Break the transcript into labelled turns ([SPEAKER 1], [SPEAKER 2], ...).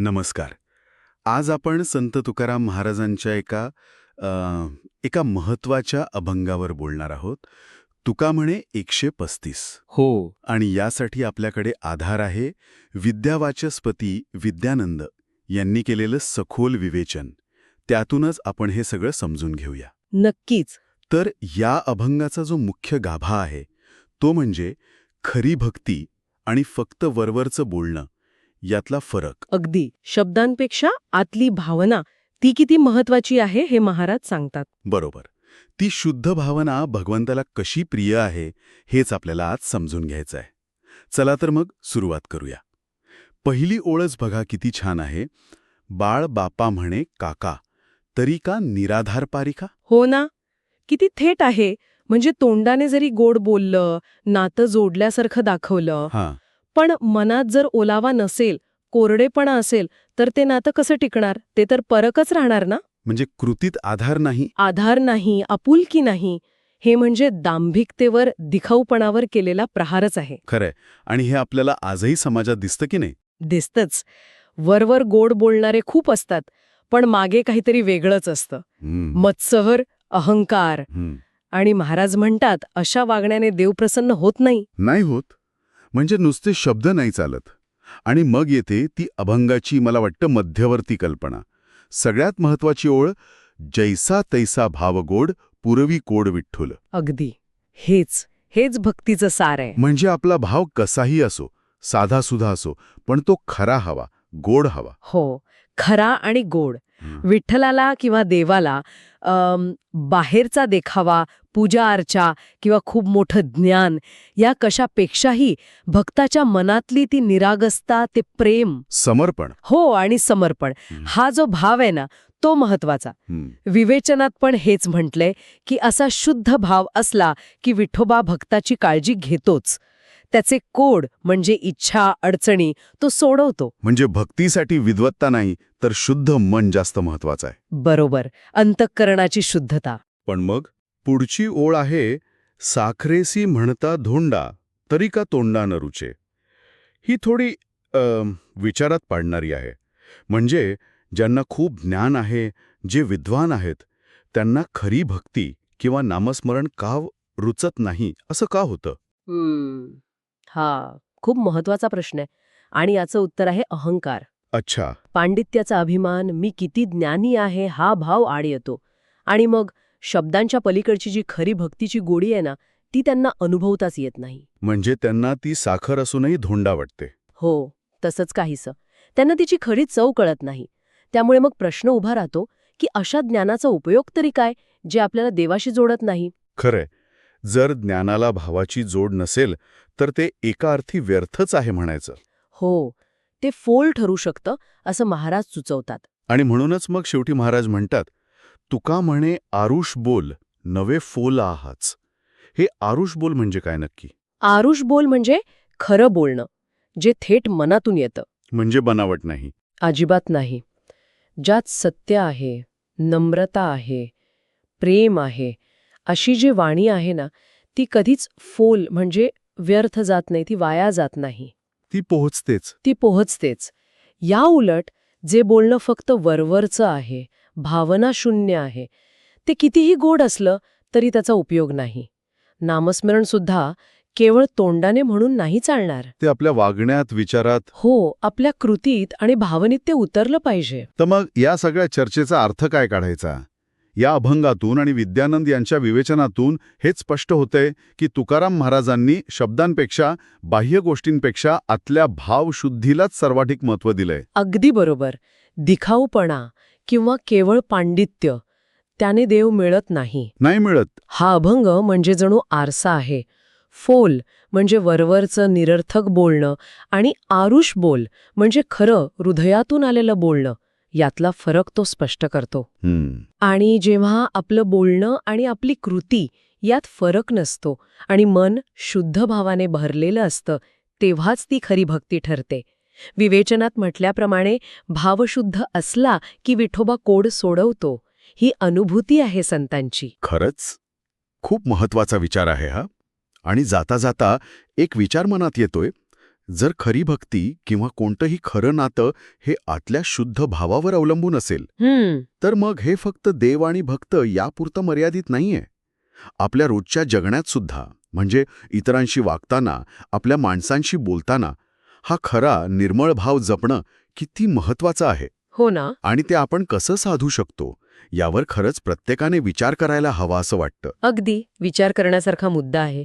[SPEAKER 1] नमस्कार. आज आपण संत तुकाराम महाराजांच्या एका अ, एका महत्त्वाच्या अभंगावर बोलणार आहोत. तुका म्हणे एकशे पस्तीस.
[SPEAKER 2] हो.
[SPEAKER 1] आणि यासाठी आपल्याकडे आधार आहे विद्यावाचस्पती विद्यानंद यांनी केलेलं सखोल विवेचन. त्यातूनच आपण हे सगळं समजून घेऊया.
[SPEAKER 3] नक्कीच.
[SPEAKER 1] तर या अभंगाचा जो मुख्य गाभा आहे तो म्हणजे खरी भक्ती आणि फक्त वरवरचं बोलणं. यातला फरक.
[SPEAKER 3] अगदी. शब्दांपेक्षा आतली भावना ती किती महत्वाची आहे हे महाराज सांगतात.
[SPEAKER 1] बरोबर. ती शुद्ध भावना भगवंताला कशी प्रिय आहे हेच आपल्याला आज समजून घ्यायचं आहे चला तर मग सुरुवात करूया. पहिली ओळच बघा किती छान आहे. बाळ बापा म्हणे काका तरी का निराधार पारिका?
[SPEAKER 3] हो ना. किती थेट आहे. म्हणजे तोंडाने जरी गोड बोललं नातं जोडल्यासारखं दाखवलं.
[SPEAKER 1] हां.
[SPEAKER 3] पण मनात जर ओलावा नसेल कोरडेपणा असेल तर ते नातं कसं टिकणार? ते तर परकच राहणार ना?
[SPEAKER 1] म्हणजे कृतीत आधार नाही?
[SPEAKER 3] आधार नाही आपुलकी नाही. हे म्हणजे दांभिकतेवर दिखाऊपणावर केलेला प्रहारच आहे.
[SPEAKER 1] खरंय. आणि हे आपल्याला आजही समाजात दिसतं की नाही?
[SPEAKER 3] दिसतंच. वरवर गोड बोलणारे खूप असतात पण मागे काहीतरी वेगळंच असतं.
[SPEAKER 1] हम्म,
[SPEAKER 3] मत्सहर अहंकार. आणि महाराज म्हणतात अशा वागण्याने देव प्रसन्न होत नाही.
[SPEAKER 1] नाही होत. म्हणजे नुसते शब्द नाही चालत. आणि मग येते ती अभंगाची मला वाटतं मध्यवर्ती कल्पना. सगळ्यात महत्वाची ओळ जैसा तैसा भावगोड पुरवी कोड विठ्ठुल.
[SPEAKER 3] अगदी. हेच हेच भक्तीचं सार आहे.
[SPEAKER 1] म्हणजे आपला भाव कसाही असो साधासुधा असो पण तो खरा हवा गोड हवा.
[SPEAKER 3] हो खरा आणि गोड. विठ्ठलाला किंवा देवाला बाहेरचा देखावा पूजा अर्चा किंवा खूप मोठं ज्ञान या कशापेक्षाही भक्ताच्या मनातली ती निरागसता ते प्रेम.
[SPEAKER 1] समर्पण.
[SPEAKER 3] हो आणि समर्पण.
[SPEAKER 1] हं.
[SPEAKER 3] जो भाव आहे ना तो
[SPEAKER 1] महत्त्वाचा.
[SPEAKER 3] विवेचनात पण हेच म्हटलंय की असा शुद्ध भाव असला की विठोबा भक्ताची काळजी घेतोच. त्याचे कोड म्हणजे इच्छा अडचणी तो सोडवतो.
[SPEAKER 1] म्हणजे भक्तीसाठी विद्वत्ता नाही तर शुद्ध मन जास्त महत्वाचं आहे.
[SPEAKER 3] बरोबर. अंतःकरणाची शुद्धता.
[SPEAKER 1] पण मग? पुढची ओळ आहे साखरेसी म्हणता धोंडा तरी का तोंडा न रुचे? ही थोडी विचारात पाडणारी आहे. म्हणजे ज्यांना खूप ज्ञान आहे जे विद्वान आहेत त्यांना खरी भक्ती किंवा नामस्मरण का रुचत नाही असं का होतं?
[SPEAKER 3] हा खूप महत्त्वाचा प्रश्न आहे. आणि याचं उत्तर आहे अहंकार.
[SPEAKER 1] अच्छा.
[SPEAKER 3] पांडित्याचा अभिमान मी किती ज्ञानी आहे हा भाव आड येतो. आणि मग शब्दांच्या पलीकडची जी खरी भक्तीची गोडी आहे ना ती त्यांना अनुभवताच येत नाही.
[SPEAKER 1] म्हणजे त्यांना ती साखर असूनही धोंडा वाटते.
[SPEAKER 3] हो तसंच काहीसं. त्यांना तिची खरी चव कळत नाही. त्यामुळे मग प्रश्न उभा राहतो की अशा ज्ञानाचा उपयोग तरी काय जे आपल्याला देवाशी जोडत नाही?
[SPEAKER 1] खरंय. जर ज्ञानाला भावाची जोड नसेल तर ते एका अर्थी व्यर्थच आहे म्हणायचं.
[SPEAKER 3] हो ते फोल ठरू शकतं असं महाराज सुचवतात.
[SPEAKER 1] आणि म्हणूनच मग शेवटी महाराज म्हणतात तुका म्हणे आरुष बोल नवे फोल आहाच हे आरुष बोल म्हणजे काय नक्की?
[SPEAKER 3] आरुष बोल म्हणजे खरं बोलणं जे थेट मनातून येतं.
[SPEAKER 1] म्हणजे बनावट नाही.
[SPEAKER 3] अजिबात नाही. ज्यात सत्य आहे नम्रता आहे प्रेम आहे अशी जी वाणी आहे ना ती कधीच फोल म्हणजे व्यर्थ जात नाही ती वाया जात नाही.
[SPEAKER 1] ती पोहोचतेच.
[SPEAKER 3] ती पोहोचतेच. या उलट जे बोलणं फक्त वरवरचं आहे भावना शून्य आहे ते कितीही गोड असलं तरी त्याचा उपयोग नाही. नामस्मरण सुद्धा केवळ तोंडाने म्हणून नाही चालणार.
[SPEAKER 1] ते आपल्या वागण्यात विचारात
[SPEAKER 3] हो आपल्या कृतीत आणि भावनेत ते उतरलं पाहिजे.
[SPEAKER 1] तर मग या सगळ्या चर्चेचा अर्थ काय काढायचा? या अभंगातून आणि विद्यानंद यांच्या विवेचनातून हेच स्पष्ट होतंय की तुकाराम महाराजांनी शब्दांपेक्षा बाह्य गोष्टींपेक्षा आतल्या भावशुद्धीलाच सर्वाधिक महत्त्व दिलंय.
[SPEAKER 3] अगदी बरोबर. दिखाऊपणा किंवा केवळ पांडित्य त्याने देव मिळत नाही.
[SPEAKER 1] नाही मिळत.
[SPEAKER 3] हा अभंग म्हणजे जणू आरसा आहे. फोल म्हणजे वरवरचं निरर्थक बोलणं आणि आरुष बोल म्हणजे खरं हृदयातून आलेलं बोलणं. यातला फरक तो स्पष्ट करतो. आणि जेव्हा आपलं बोलणं आणि आपली कृती यात फरक नसतो आणि मन शुद्ध भावाने भरलेलं असतं तेव्हाच ती खरी भक्ती ठरते. विवेचनात म्हटल्याप्रमाणे भावशुद्ध असला की विठोबा कोड सोडवतो. ही अनुभूती आहे संतांची.
[SPEAKER 1] खरंच? खूप महत्त्वाचा विचार आहे हा. आणि जाता जाता एक विचार मनात येतोय जर खरी भक्ती किंवा कोणतंही खरं नातं हे आतल्या शुद्ध भावावर अवलंबून असेल तर मग हे फक्त देव आणि भक्त यापुरतं मर्यादित नाहीये. आपल्या रोजच्या जगण्यात सुद्धा म्हणजे इतरांशी वागताना आपल्या माणसांशी बोलताना हा खरा निर्मळ भाव जपणं किती महत्वाचं आहे.
[SPEAKER 3] हो ना.
[SPEAKER 1] आणि ते आपण कसं साधू शकतो यावर खरंच प्रत्येकाने विचार करायला हवा असं वाटतं.
[SPEAKER 3] अगदी. विचार करण्यासारखा मुद्दा आहे.